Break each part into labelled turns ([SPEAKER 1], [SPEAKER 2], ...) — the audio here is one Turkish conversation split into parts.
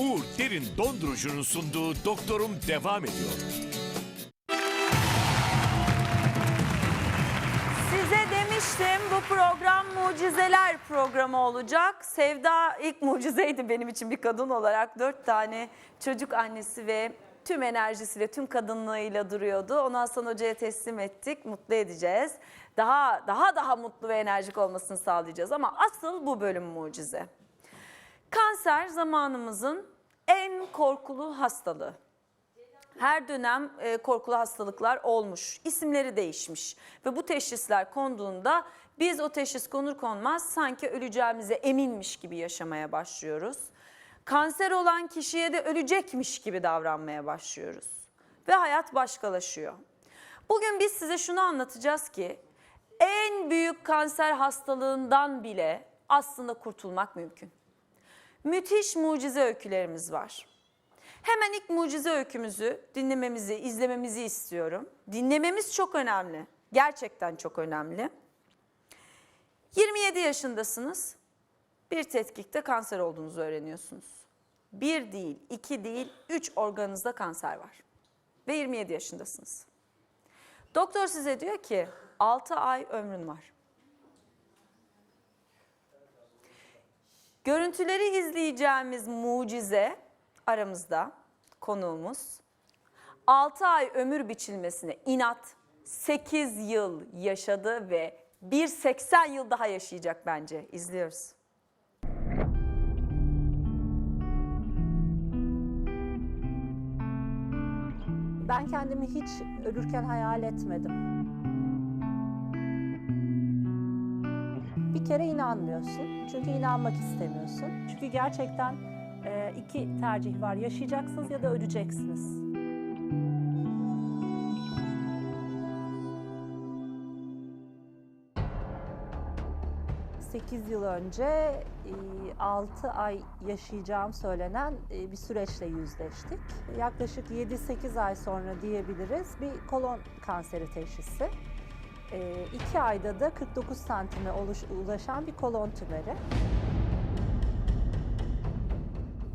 [SPEAKER 1] Uğur Derin Dondurucu'nun sunduğu Doktorum devam ediyor.
[SPEAKER 2] Size demiştim bu program mucizeler programı olacak. Sevda ilk mucizeydi benim için bir kadın olarak. Dört tane çocuk annesi ve tüm enerjisiyle, tüm kadınlığıyla duruyordu. Ondan sonra hocaya teslim ettik, mutlu edeceğiz. Daha daha daha mutlu ve enerjik olmasını sağlayacağız. Ama asıl bu bölüm mucize. Kanser zamanımızın en korkulu hastalığı. Her dönem e, korkulu hastalıklar olmuş, isimleri değişmiş ve bu teşhisler konduğunda biz o teşhis konur konmaz sanki öleceğimize eminmiş gibi yaşamaya başlıyoruz. Kanser olan kişiye de ölecekmiş gibi davranmaya başlıyoruz ve hayat başkalaşıyor. Bugün biz size şunu anlatacağız ki en büyük kanser hastalığından bile aslında kurtulmak mümkün. Müthiş mucize öykülerimiz var. Hemen ilk mucize öykümüzü dinlememizi, izlememizi istiyorum. Dinlememiz çok önemli. Gerçekten çok önemli. 27 yaşındasınız. Bir tetkikte kanser olduğunuzu öğreniyorsunuz. Bir değil, iki değil, üç organınızda kanser var. Ve 27 yaşındasınız. Doktor size diyor ki 6 ay ömrün var. Görüntüleri izleyeceğimiz mucize aramızda konuğumuz 6 ay ömür biçilmesine inat 8 yıl yaşadı ve bir 80 yıl daha yaşayacak bence. İzliyoruz.
[SPEAKER 3] Ben kendimi hiç ölürken hayal etmedim. Kere inanmıyorsun. Çünkü inanmak istemiyorsun. Çünkü gerçekten e, iki tercih var. Yaşayacaksınız ya da öleceksiniz. Sekiz yıl önce 6 ay yaşayacağım söylenen e, bir süreçle yüzleştik. Yaklaşık 7-8 ay sonra diyebiliriz bir kolon kanseri teşhisi. 2 ayda da 49 santime ulaşan bir kolon tümörü.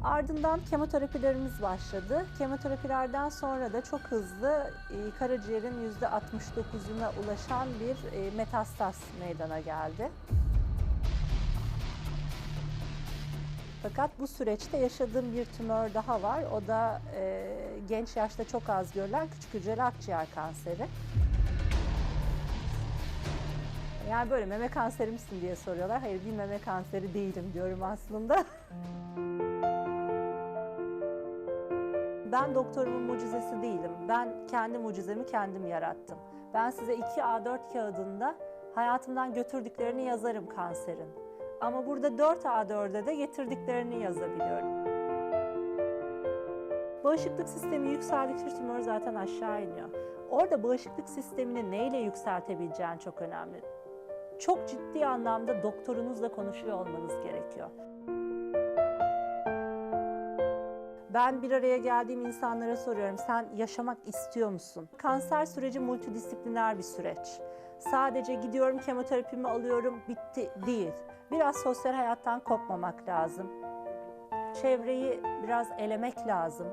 [SPEAKER 3] Ardından kemoterapilerimiz başladı. Kemoterapilerden sonra da çok hızlı e, karaciğerin %69'una ulaşan bir e, metastaz meydana geldi. Fakat bu süreçte yaşadığım bir tümör daha var. O da e, genç yaşta çok az görülen küçük hücreli akciğer kanseri. Yani böyle meme kanseri misin diye soruyorlar. Hayır bir meme kanseri değilim diyorum aslında. Ben doktorumun mucizesi değilim. Ben kendi mucizemi kendim yarattım. Ben size 2 A4 kağıdında hayatımdan götürdüklerini yazarım kanserin. Ama burada 4 A4'e de getirdiklerini yazabiliyorum. Bağışıklık sistemi yükseldikçe tümör zaten aşağı iniyor. Orada bağışıklık sistemini neyle yükseltebileceğin çok önemli. Çok ciddi anlamda doktorunuzla konuşuyor olmanız gerekiyor. Ben bir araya geldiğim insanlara soruyorum, sen yaşamak istiyor musun? Kanser süreci multidisipliner bir süreç. Sadece gidiyorum kemoterapimi alıyorum, bitti değil. Biraz sosyal hayattan kopmamak lazım. Çevreyi biraz elemek lazım.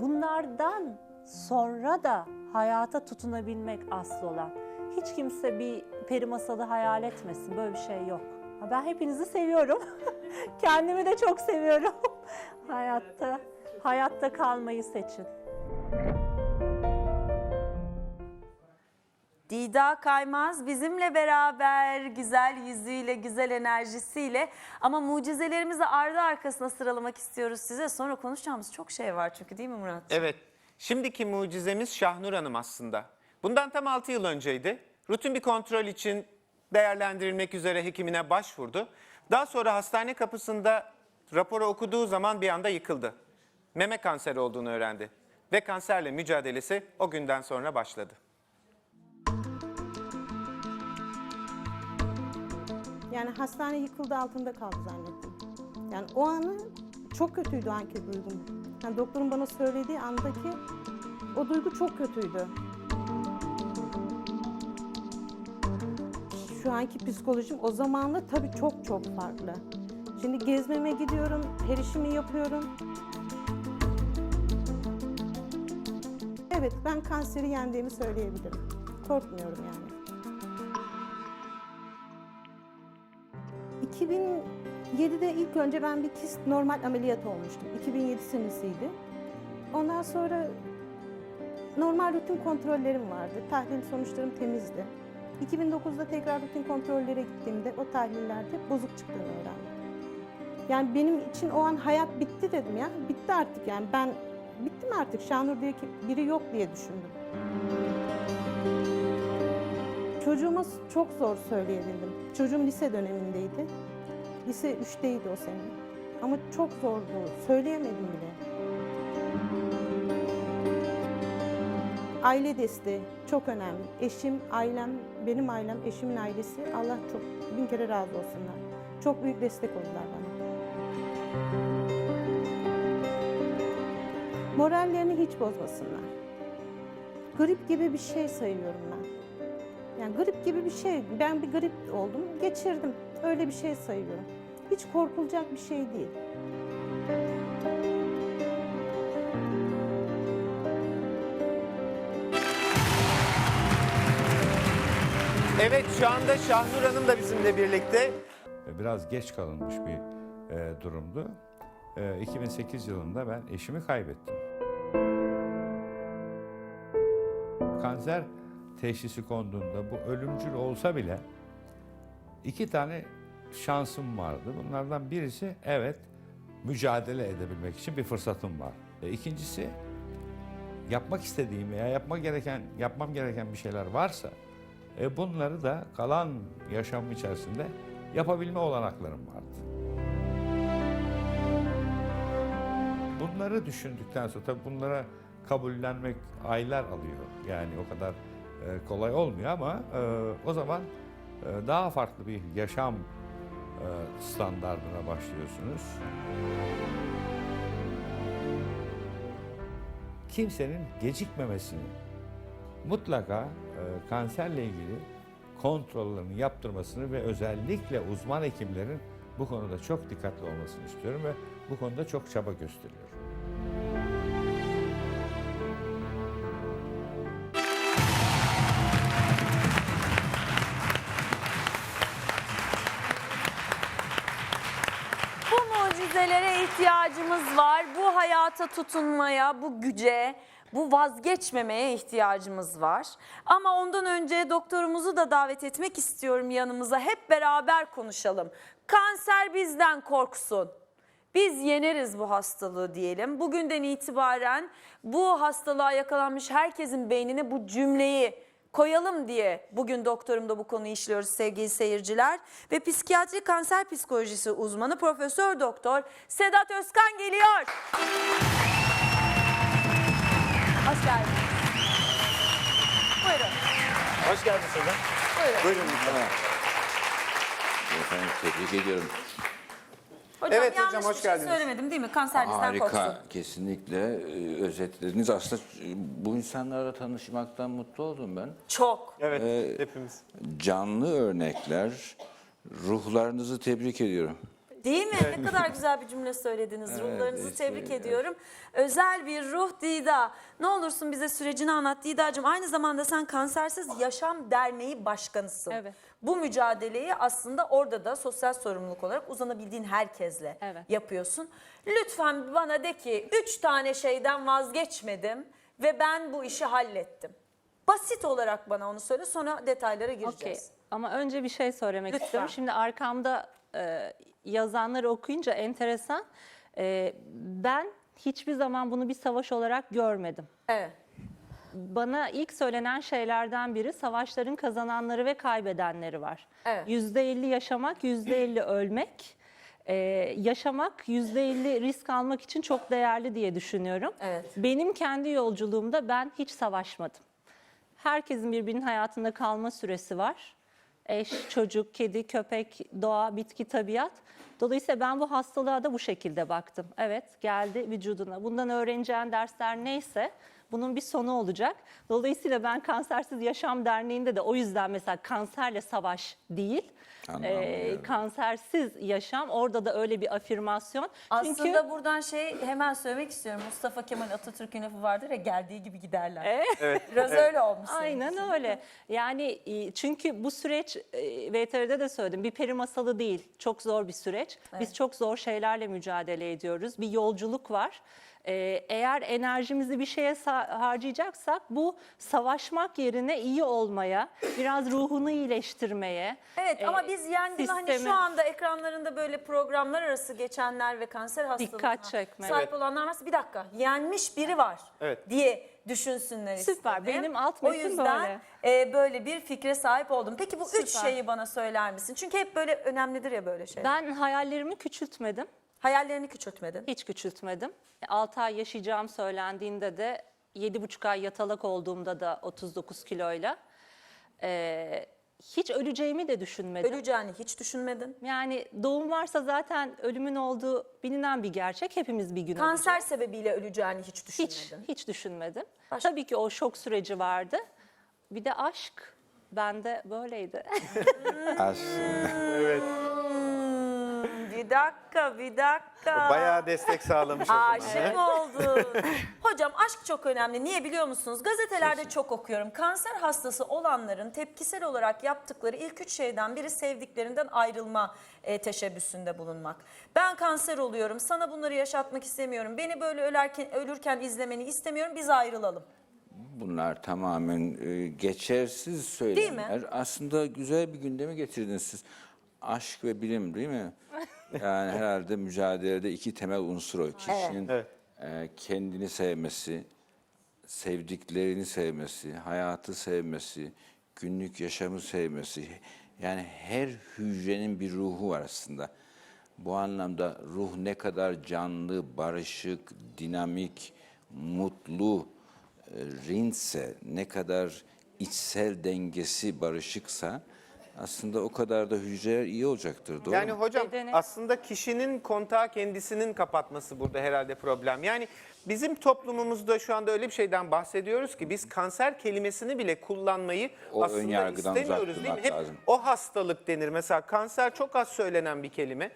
[SPEAKER 3] Bunlardan sonra da hayata tutunabilmek asıl olan. Hiç kimse bir peri masalı hayal etmesin. Böyle bir şey yok. Ben hepinizi seviyorum. Kendimi de çok seviyorum. hayatta hayatta kalmayı seçin.
[SPEAKER 2] Dida Kaymaz bizimle beraber güzel yüzüyle, güzel enerjisiyle ama mucizelerimizi ardı arkasına sıralamak istiyoruz size. Sonra konuşacağımız çok şey var çünkü değil mi Murat?
[SPEAKER 4] Evet. Şimdiki mucizemiz Şahnur Hanım aslında. Bundan tam 6 yıl önceydi. Rutin bir kontrol için değerlendirilmek üzere hekimine başvurdu. Daha sonra hastane kapısında raporu okuduğu zaman bir anda yıkıldı. Meme kanseri olduğunu öğrendi. Ve kanserle mücadelesi o günden sonra başladı.
[SPEAKER 5] Yani hastane yıkıldı altında kaldı zannettim. Yani o anı çok kötüydü anki duygum. Yani doktorun bana söylediği andaki o duygu çok kötüydü. Şu anki psikolojim o zamanla tabii çok çok farklı. Şimdi gezmeme gidiyorum, her işimi yapıyorum. Evet, ben kanseri yendiğimi söyleyebilirim. Korkmuyorum yani. 2007'de ilk önce ben bir kist normal ameliyat olmuştum. 2007 senesiydi. Ondan sonra normal rutin kontrollerim vardı. Tahlil sonuçlarım temizdi. 2009'da tekrar rutin kontrollere gittiğimde o tahlillerde bozuk çıktığını öğrendim. Yani benim için o an hayat bitti dedim ya. Bitti artık yani ben bittim artık. Şanur diye ki biri yok diye düşündüm. Çocuğuma çok zor söyleyebildim. Çocuğum lise dönemindeydi. Lise 3'teydi o sene. Ama çok zordu. Söyleyemedim bile. Aile desteği çok önemli. Eşim, ailem, benim ailem, eşimin ailesi Allah çok bin kere razı olsunlar. Çok büyük destek oldular bana. Morallerini hiç bozmasınlar. Grip gibi bir şey sayıyorum ben. Yani grip gibi bir şey. Ben bir grip oldum, geçirdim. Öyle bir şey sayıyorum. Hiç korkulacak bir şey değil.
[SPEAKER 4] Evet şu anda Şahnur Hanım da bizimle birlikte.
[SPEAKER 6] biraz geç kalınmış bir e, durumdu. E, 2008 yılında ben eşimi kaybettim. Kanser teşhisi konduğunda bu ölümcül olsa bile iki tane şansım vardı. Bunlardan birisi evet mücadele edebilmek için bir fırsatım var. E, ikincisi yapmak istediğim veya yapmak gereken yapmam gereken bir şeyler varsa e, bunları da kalan yaşamım içerisinde yapabilme olanaklarım vardı. Bunları düşündükten sonra tabii bunlara kabullenmek aylar alıyor. Yani o kadar e, kolay olmuyor ama e, o zaman daha farklı bir yaşam e, standardına başlıyorsunuz. Kimsenin gecikmemesini, mutlaka e, kanserle ilgili kontrollerini yaptırmasını ve özellikle uzman hekimlerin bu konuda çok dikkatli olmasını istiyorum ve bu konuda çok çaba gösteriyorum.
[SPEAKER 2] İhtiyacımız var. Bu hayata tutunmaya, bu güce, bu vazgeçmemeye ihtiyacımız var. Ama ondan önce doktorumuzu da davet etmek istiyorum yanımıza. Hep beraber konuşalım. Kanser bizden korksun. Biz yeneriz bu hastalığı diyelim. Bugünden itibaren bu hastalığa yakalanmış herkesin beynine bu cümleyi koyalım diye bugün doktorumda bu konuyu işliyoruz sevgili seyirciler. Ve psikiyatri kanser psikolojisi uzmanı Profesör Doktor Sedat Özkan geliyor. Hoş geldiniz. Buyurun.
[SPEAKER 4] Hoş geldiniz hocam.
[SPEAKER 2] Buyurun.
[SPEAKER 4] Buyurun.
[SPEAKER 7] Efendim tebrik ediyorum.
[SPEAKER 2] Hocam
[SPEAKER 4] Evet hocam,
[SPEAKER 2] yanlış
[SPEAKER 4] hoş
[SPEAKER 2] bir şey
[SPEAKER 4] geldiniz.
[SPEAKER 2] söylemedim değil mi? Kanser bizden korksun.
[SPEAKER 7] Harika, kesinlikle e, özetlediniz. Aslında e, bu insanlarla tanışmaktan mutlu oldum ben.
[SPEAKER 2] Çok.
[SPEAKER 4] Evet hepimiz.
[SPEAKER 7] Canlı örnekler, ruhlarınızı tebrik ediyorum.
[SPEAKER 2] Değil mi? Ne kadar güzel bir cümle söylediniz. Ruhlarınızı
[SPEAKER 7] işte,
[SPEAKER 2] tebrik
[SPEAKER 7] evet.
[SPEAKER 2] ediyorum. Özel bir ruh Dida. Ne olursun bize sürecini anlat Dida'cığım. Aynı zamanda sen Kansersiz Yaşam Derneği Başkanısın.
[SPEAKER 3] Evet.
[SPEAKER 2] Bu mücadeleyi aslında orada da sosyal sorumluluk olarak uzanabildiğin herkesle
[SPEAKER 3] Evet.
[SPEAKER 2] yapıyorsun. Lütfen bana de ki üç tane şeyden vazgeçmedim ve ben bu işi hallettim. Basit olarak bana onu söyle sonra detaylara gireceğiz.
[SPEAKER 3] Okey. Ama önce bir şey söylemek
[SPEAKER 2] Lütfen.
[SPEAKER 3] istiyorum. Şimdi arkamda e, yazanları okuyunca enteresan. E, ben hiçbir zaman bunu bir savaş olarak görmedim.
[SPEAKER 2] Evet.
[SPEAKER 3] Bana ilk söylenen şeylerden biri savaşların kazananları ve kaybedenleri var.
[SPEAKER 2] Evet.
[SPEAKER 3] %50 yaşamak, %50 ölmek. Ee, yaşamak, %50 risk almak için çok değerli diye düşünüyorum.
[SPEAKER 2] Evet.
[SPEAKER 3] Benim kendi yolculuğumda ben hiç savaşmadım. Herkesin birbirinin hayatında kalma süresi var. Eş, çocuk, kedi, köpek, doğa, bitki, tabiat. Dolayısıyla ben bu hastalığa da bu şekilde baktım. Evet geldi vücuduna. Bundan öğreneceğin dersler neyse Bunun bir sonu olacak. Dolayısıyla ben Kansersiz Yaşam Derneği'nde de o yüzden mesela kanserle savaş değil.
[SPEAKER 7] Anlamlıyorum.
[SPEAKER 3] kansersiz yaşam orada da öyle bir afirmasyon.
[SPEAKER 2] Aslında
[SPEAKER 3] Çünkü
[SPEAKER 2] buradan şey hemen söylemek istiyorum. Mustafa Kemal Atatürk'ün lafı vardır ya geldiği gibi giderler. Biraz öyle olmuş. senin için.
[SPEAKER 3] Aynen öyle. Yani e, çünkü bu süreç e, VTR'de de söyledim bir peri masalı değil. Çok zor bir süreç. Biz çok zor şeylerle mücadele ediyoruz. Bir yolculuk var. E, Eğer enerjimizi bir şeye sa- harcayacaksak bu savaşmak yerine iyi olmaya, biraz ruhunu iyileştirmeye.
[SPEAKER 2] Evet
[SPEAKER 3] e,
[SPEAKER 2] ama biz hani
[SPEAKER 3] sistemi-
[SPEAKER 2] şu anda ekranlarında böyle programlar arası geçenler ve kanser hastalığına
[SPEAKER 3] Dikkat çekme.
[SPEAKER 2] sahip
[SPEAKER 4] Evet.
[SPEAKER 2] olanlar varsa bir dakika yenmiş biri var
[SPEAKER 4] Evet.
[SPEAKER 2] diye düşünsünler
[SPEAKER 3] Süper,
[SPEAKER 2] istedim.
[SPEAKER 3] benim alt
[SPEAKER 2] O
[SPEAKER 3] metin
[SPEAKER 2] yüzden e, böyle bir fikre sahip oldum. Peki bu üç
[SPEAKER 3] Süper.
[SPEAKER 2] şeyi bana söyler misin? Çünkü hep böyle önemlidir ya böyle şey.
[SPEAKER 3] Ben hayallerimi küçültmedim.
[SPEAKER 2] Hayallerini küçültmedin.
[SPEAKER 3] Hiç küçültmedim. 6 ay yaşayacağım söylendiğinde de 7,5 ay yatalak olduğumda da 39 kiloyla. Ee, hiç öleceğimi de düşünmedim.
[SPEAKER 2] Öleceğini hiç düşünmedin.
[SPEAKER 3] Yani doğum varsa zaten ölümün olduğu bilinen bir gerçek. Hepimiz bir gün
[SPEAKER 2] Kanser
[SPEAKER 3] öleceğiz.
[SPEAKER 2] sebebiyle öleceğini hiç
[SPEAKER 3] Hiç,
[SPEAKER 2] düşünmedin.
[SPEAKER 3] hiç düşünmedim.
[SPEAKER 2] Başka?
[SPEAKER 3] Tabii ki o şok süreci vardı. Bir de aşk bende böyleydi.
[SPEAKER 4] Evet.
[SPEAKER 2] Bir dakika, bir dakika.
[SPEAKER 4] Bayağı destek sağlamış o zaman.
[SPEAKER 2] Aşık oldun. Hocam aşk çok önemli. Niye biliyor musunuz? Gazetelerde çok okuyorum. Kanser hastası olanların tepkisel olarak yaptıkları ilk üç şeyden biri sevdiklerinden ayrılma e, teşebbüsünde bulunmak. Ben kanser oluyorum. Sana bunları yaşatmak istemiyorum. Beni böyle ölerken, ölürken izlemeni istemiyorum. Biz ayrılalım.
[SPEAKER 7] Bunlar tamamen e, geçersiz söylemler.
[SPEAKER 2] mi?
[SPEAKER 7] Aslında güzel bir gündeme getirdiniz siz. Aşk ve bilim değil mi? Yani herhalde mücadelede iki temel unsur o. Kişinin
[SPEAKER 4] Evet.
[SPEAKER 7] e, kendini sevmesi, sevdiklerini sevmesi, hayatı sevmesi, günlük yaşamı sevmesi. Yani her hücrenin bir ruhu var aslında. Bu anlamda ruh ne kadar canlı, barışık, dinamik, mutlu, e, rinse, ne kadar içsel dengesi barışıksa aslında o kadar da hücreler iyi olacaktır. Doğru
[SPEAKER 4] Yani
[SPEAKER 7] mu?
[SPEAKER 4] hocam
[SPEAKER 3] Bedene-
[SPEAKER 4] aslında kişinin kontağı kendisinin kapatması burada herhalde problem. Yani bizim toplumumuzda şu anda öyle bir şeyden bahsediyoruz ki biz kanser kelimesini bile kullanmayı
[SPEAKER 7] O
[SPEAKER 4] aslında
[SPEAKER 7] önyargıdan
[SPEAKER 4] istemiyoruz değil mi?
[SPEAKER 7] durmak
[SPEAKER 4] Hep
[SPEAKER 7] lazım.
[SPEAKER 4] o hastalık denir. Mesela kanser çok az söylenen bir kelime.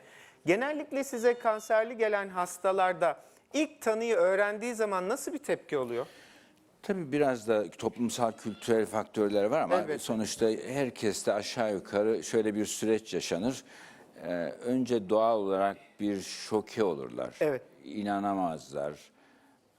[SPEAKER 4] Genellikle size kanserli gelen hastalarda ilk tanıyı öğrendiği zaman nasıl bir tepki oluyor?
[SPEAKER 7] Tabii biraz da toplumsal kültürel faktörler var ama
[SPEAKER 4] Elbette.
[SPEAKER 7] sonuçta herkeste aşağı yukarı şöyle bir süreç yaşanır. Ee, önce doğal olarak bir şoke olurlar.
[SPEAKER 4] Evet.
[SPEAKER 7] İnanamazlar.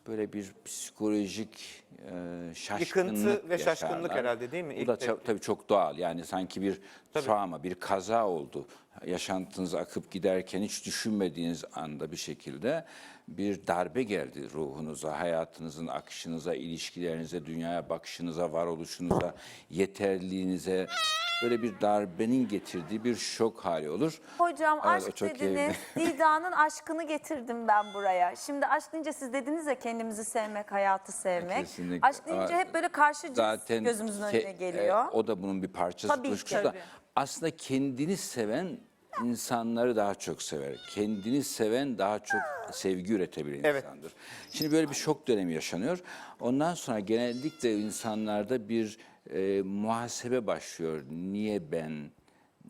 [SPEAKER 7] Böyle bir psikolojik e, şaşkınlık
[SPEAKER 4] Yıkıntı ve şaşkınlık
[SPEAKER 7] yaşarlar.
[SPEAKER 4] herhalde değil mi?
[SPEAKER 7] Bu
[SPEAKER 4] İlk
[SPEAKER 7] da ça- tabii çok doğal. Yani sanki bir travma, bir kaza oldu. Yaşantınız akıp giderken hiç düşünmediğiniz anda bir şekilde bir darbe geldi ruhunuza, hayatınızın akışınıza, ilişkilerinize, dünyaya bakışınıza, varoluşunuza, yeterliliğinize böyle bir darbenin getirdiği bir şok hali olur.
[SPEAKER 2] Hocam aşk
[SPEAKER 7] çok
[SPEAKER 2] dediniz. Dida'nın aşkını getirdim ben buraya. Şimdi aşk deyince siz dediniz ya kendimizi sevmek, hayatı sevmek.
[SPEAKER 7] Kesinlikle.
[SPEAKER 2] Aşk deyince hep böyle karşı cins gözümüzün önüne geliyor.
[SPEAKER 7] e, o da bunun bir parçası.
[SPEAKER 2] Tabii ki.
[SPEAKER 7] Aslında kendini seven insanları daha çok sever. Kendini seven daha çok sevgi üretebilen
[SPEAKER 4] Evet.
[SPEAKER 7] insandır. Şimdi böyle bir şok dönemi yaşanıyor. Ondan sonra genellikle insanlarda bir e, muhasebe başlıyor. Niye ben?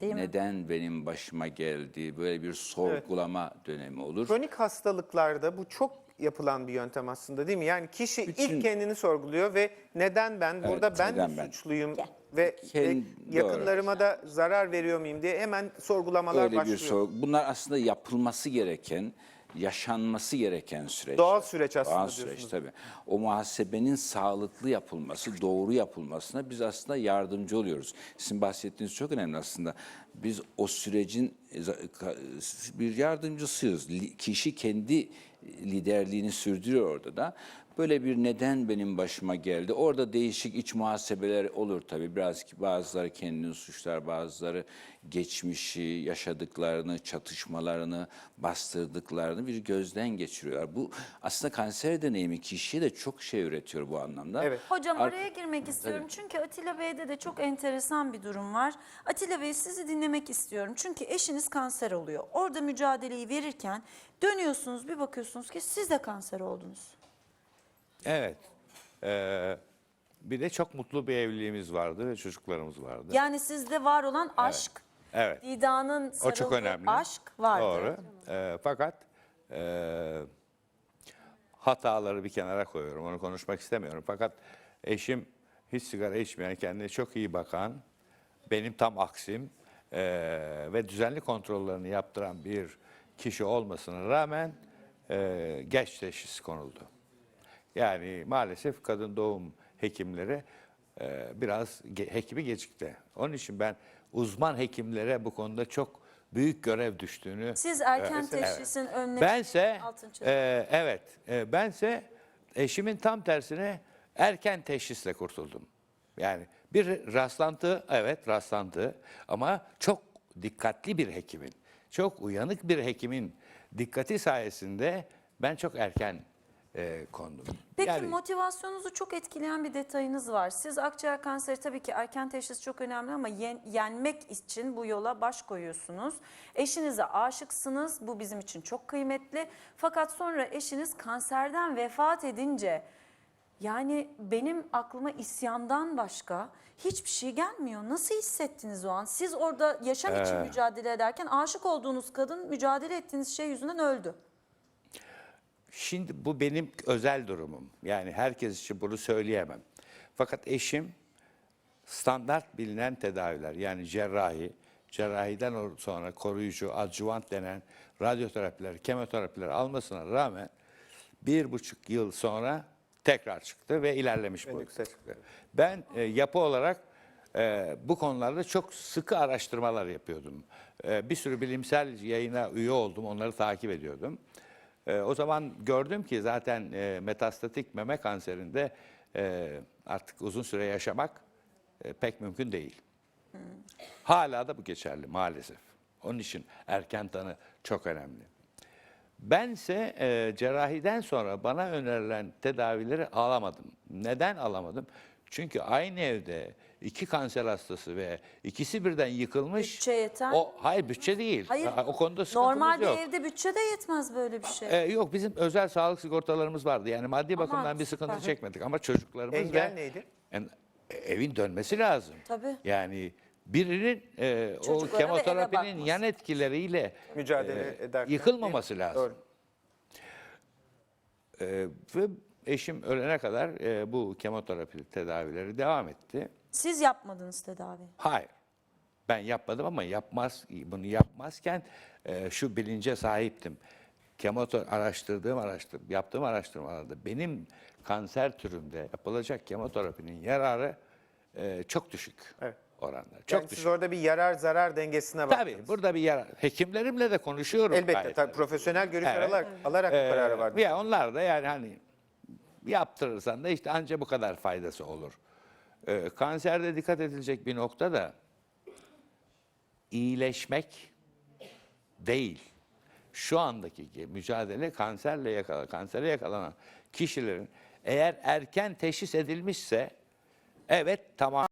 [SPEAKER 7] Neden benim başıma geldi? Böyle bir sorgulama dönemi olur.
[SPEAKER 4] Kronik hastalıklarda bu çok yapılan bir yöntem aslında değil mi? Yani kişi ilk kendini sorguluyor ve neden ben burada ben mi
[SPEAKER 7] ben?
[SPEAKER 4] suçluyum ve e, yakınlarıma da zarar veriyor muyum diye hemen sorgulamalar
[SPEAKER 7] Öyle bir
[SPEAKER 4] başlıyor.
[SPEAKER 7] sorgu. Bunlar aslında yapılması gereken, yaşanması gereken süreç.
[SPEAKER 4] Doğal süreç aslında
[SPEAKER 7] Doğal süreç
[SPEAKER 4] diyorsunuz.
[SPEAKER 7] tabii. O muhasebenin sağlıklı yapılması, doğru yapılmasına biz aslında yardımcı oluyoruz. Sizin bahsettiğiniz çok önemli aslında. Biz o sürecin bir yardımcısıyız. Kişi kendi liderliğini sürdürüyor orada da. Böyle bir neden benim başıma geldi. Orada değişik iç muhasebeler olur tabii. Biraz ki bazıları kendini suçlar, bazıları geçmişi, yaşadıklarını, çatışmalarını, bastırdıklarını bir gözden geçiriyorlar. Bu aslında kanser deneyimi kişiye de çok şey üretiyor bu anlamda.
[SPEAKER 4] Evet.
[SPEAKER 2] Hocam
[SPEAKER 7] Ar-
[SPEAKER 2] araya girmek istiyorum çünkü Atilla Bey'de de çok enteresan bir durum var. Atilla Bey sizi dinlemek istiyorum çünkü eşiniz kanser oluyor. Orada mücadeleyi verirken dönüyorsunuz bir bakıyorsunuz ki siz de kanser oldunuz.
[SPEAKER 6] Evet. Ee, bir de çok mutlu bir evliliğimiz vardı ve çocuklarımız vardı.
[SPEAKER 2] Yani sizde var olan aşk,
[SPEAKER 6] Evet.
[SPEAKER 2] Dida'nın
[SPEAKER 6] O çok önemli.
[SPEAKER 2] aşk vardı.
[SPEAKER 6] Doğru. Ee, fakat e, hataları bir kenara koyuyorum. Onu konuşmak istemiyorum. Fakat eşim hiç sigara içmeyen, kendine çok iyi bakan, benim tam aksim e, ve düzenli kontrollerini yaptıran bir kişi olmasına rağmen e, geç teşhis konuldu. Yani maalesef kadın doğum hekimleri e, biraz ge- hekimi gecikti. Onun için ben uzman hekimlere bu konuda çok büyük görev düştüğünü
[SPEAKER 2] Siz erken
[SPEAKER 6] Evet.
[SPEAKER 2] teşhisin önüne
[SPEAKER 6] Bense
[SPEAKER 2] altın
[SPEAKER 6] e, evet e, bense eşimin tam tersine erken teşhisle kurtuldum. Yani bir rastlantı evet rastlantı ama çok dikkatli bir hekimin, çok uyanık bir hekimin dikkati sayesinde ben çok erken e, kondum.
[SPEAKER 2] Peki
[SPEAKER 6] Yani-
[SPEAKER 2] motivasyonunuzu çok etkileyen bir detayınız var. Siz akciğer kanseri tabii ki erken teşhis çok önemli ama yen- yenmek için bu yola baş koyuyorsunuz. Eşinize aşıksınız. Bu bizim için çok kıymetli. Fakat sonra eşiniz kanserden vefat edince yani benim aklıma isyandan başka hiçbir şey gelmiyor. Nasıl hissettiniz o an? Siz orada yaşam için mücadele ederken aşık olduğunuz kadın mücadele ettiğiniz şey yüzünden öldü.
[SPEAKER 6] Şimdi bu benim özel durumum. Yani herkes için bunu söyleyemem. Fakat eşim standart bilinen tedaviler yani cerrahi, cerrahiden sonra koruyucu, adjuvant denen radyoterapiler, kemoterapiler almasına rağmen bir buçuk yıl sonra tekrar çıktı ve ilerlemiş boyutta çıktı. Ben e, yapı olarak e, bu konularda çok sıkı araştırmalar yapıyordum. E, bir sürü bilimsel yayına üye oldum, onları takip ediyordum. E, o zaman gördüm ki zaten e, metastatik meme kanserinde e, artık uzun süre yaşamak e, pek mümkün değil. Hala da bu geçerli maalesef. Onun için erken tanı çok önemli. Bense e, cerrahiden sonra bana önerilen tedavileri alamadım. Neden alamadım? Çünkü aynı evde iki kanser hastası ve ikisi birden yıkılmış.
[SPEAKER 2] Bütçe yeter.
[SPEAKER 6] O hayır bütçe değil.
[SPEAKER 2] Hayır.
[SPEAKER 6] O konuda sıkıntımız
[SPEAKER 2] Normalde
[SPEAKER 6] yok.
[SPEAKER 2] evde bütçe de yetmez böyle bir şey.
[SPEAKER 6] Ee, yok bizim özel sağlık sigortalarımız vardı. Yani maddi bakımdan bir
[SPEAKER 2] süper.
[SPEAKER 6] sıkıntı çekmedik ama çocuklarımız
[SPEAKER 4] Engel
[SPEAKER 6] ve-
[SPEAKER 4] neydi?
[SPEAKER 6] Yani, e, evin dönmesi lazım.
[SPEAKER 2] Tabii.
[SPEAKER 6] Yani birinin e, o
[SPEAKER 2] Çocuklara
[SPEAKER 6] kemoterapinin yan etkileriyle
[SPEAKER 4] Mücadele
[SPEAKER 6] e,
[SPEAKER 4] ederken.
[SPEAKER 6] yıkılmaması lazım.
[SPEAKER 4] Doğru.
[SPEAKER 6] E, ve eşim ölene kadar e, bu kemoterapi tedavileri devam etti.
[SPEAKER 2] Siz yapmadınız tedavi.
[SPEAKER 6] Hayır. Ben yapmadım ama yapmaz bunu yapmazken e, şu bilince sahiptim. Kemotor araştırdığım araştır yaptığım araştırmalarda benim kanser türümde yapılacak kemoterapinin yararı e, çok düşük
[SPEAKER 4] Evet.
[SPEAKER 6] oranda. Çok
[SPEAKER 4] Yani
[SPEAKER 6] düşük.
[SPEAKER 4] siz orada bir yarar zarar dengesine baktınız.
[SPEAKER 6] Tabii burada bir yarar. Hekimlerimle de konuşuyorum.
[SPEAKER 4] Elbette
[SPEAKER 6] gayet
[SPEAKER 4] tabii profesyonel görüş
[SPEAKER 6] Evet.
[SPEAKER 4] alarak, alarak bu
[SPEAKER 6] Ee,
[SPEAKER 4] kararı vardı.
[SPEAKER 6] Ya onlar da yani hani yaptırırsan da işte anca bu kadar faydası olur. Ee, kanserde dikkat edilecek bir nokta da iyileşmek değil. Şu andaki ki mücadele kanserle yakala, kansere yakalanan kişilerin eğer erken teşhis edilmişse evet tamam